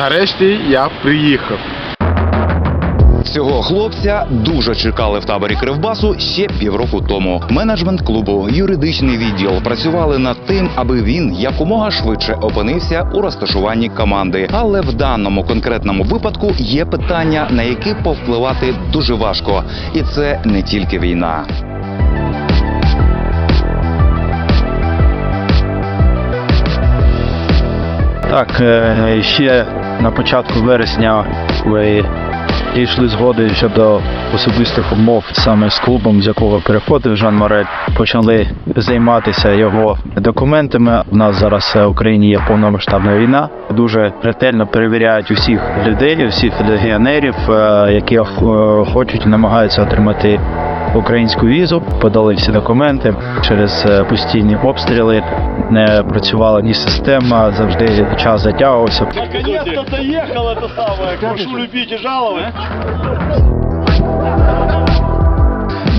Нарешті я приїхав. Цього хлопця дуже чекали в таборі Кривбасу ще півроку тому. Менеджмент клубу, юридичний відділ працювали над тим, аби він якомога швидше опинився у розташуванні команди. Але в даному конкретному випадку є питання, на які повпливати дуже важко, і це не тільки війна. Так, е, ще на початку вересня ви дійшли згоди щодо особистих умов саме з клубом, з якого переходив Жан Морель. Почали займатися його документами. У нас зараз в Україні є повномасштабна війна. Дуже ретельно перевіряють усіх людей, усіх легіонерів, е, які е, хочуть намагаються отримати українську візу. Подали всі документи через е, постійні обстріли. Не працювала ні система, завжди час затягувався. Наконець-то доїхала та саме. Прошу любить і жаловать.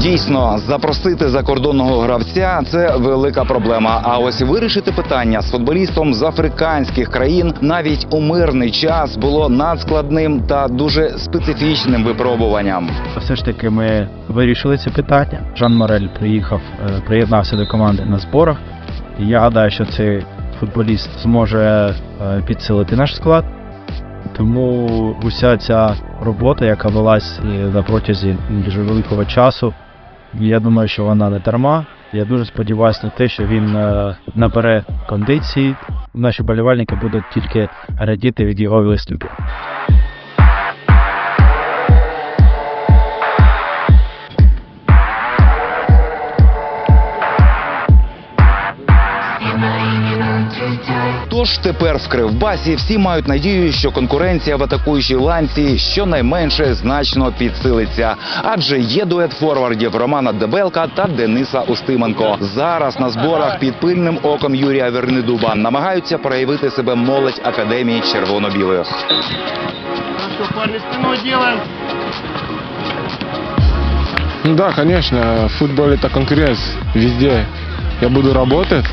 Дійсно, запросити закордонного гравця це велика проблема. А ось вирішити питання з футболістом з африканських країн навіть у мирний час було надскладним та дуже специфічним випробуванням. Все ж таки ми вирішили це питання. Жан Морель приїхав, е, приєднався до команди на зборах. Я гадаю, що цей футболіст зможе е, підсилити наш склад. Тому уся ця робота, яка велась на протязі дуже великого часу, я думаю, що вона не дарма. Я дуже сподіваюся на те, що він е, набере кондиції. Наші болівальники будуть тільки радіти від його виступів. Тож тепер в Кривбасі всі мають надію, що конкуренція в атакуючій ланці щонайменше значно підсилиться. Адже є дует форвардів Романа Дебелка та Дениса Устименко. Зараз на зборах під пильним оком Юрія Вернедуба намагаються проявити себе молодь академії червоно-білих. Делаем. Ну конечно, в футболе это конкуренция везде. Я буду работать,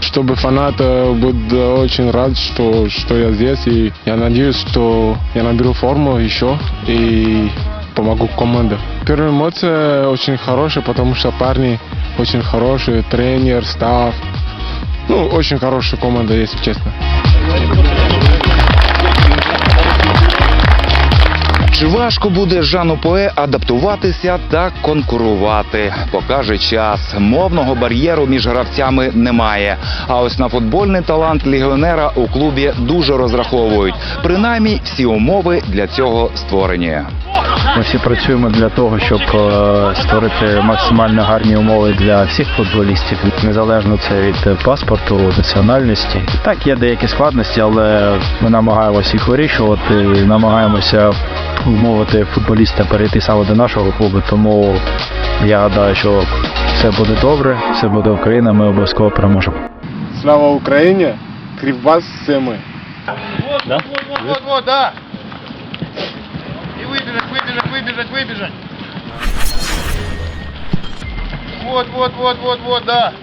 чтобы фанаты будут очень рад, что, что я здесь. И я надеюсь, что я наберу форму еще и помогу команде. Первая эмоция очень хорошая, потому что парни очень хорошие, тренер, став. Ну, очень хорошая команда, если честно. Чи важко буде Жану Пое адаптуватися та конкурувати? Покаже час. Мовного бар'єру між гравцями немає. А ось на футбольний талант легіонера у клубі дуже розраховують. Принаймні, всі умови для цього створені. Ми всі працюємо для того, щоб е, створити максимально гарні умови для всіх футболістів, незалежно це від паспорту, національності. Так, є деякі складності, але ми намагаємося їх вирішувати, намагаємося вмовити футболіста перейти саме до нашого клубу. Тому я гадаю, що все буде добре, все буде Україна, ми обов'язково переможемо. Слава Украине! Кривбас все мы. Вот, вот, вот, вот, вот, да. И выбежать, выбежать, выбежать, выбежать. Вот, вот, вот, вот, вот, да.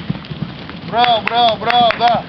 Браво, браво, браво, да.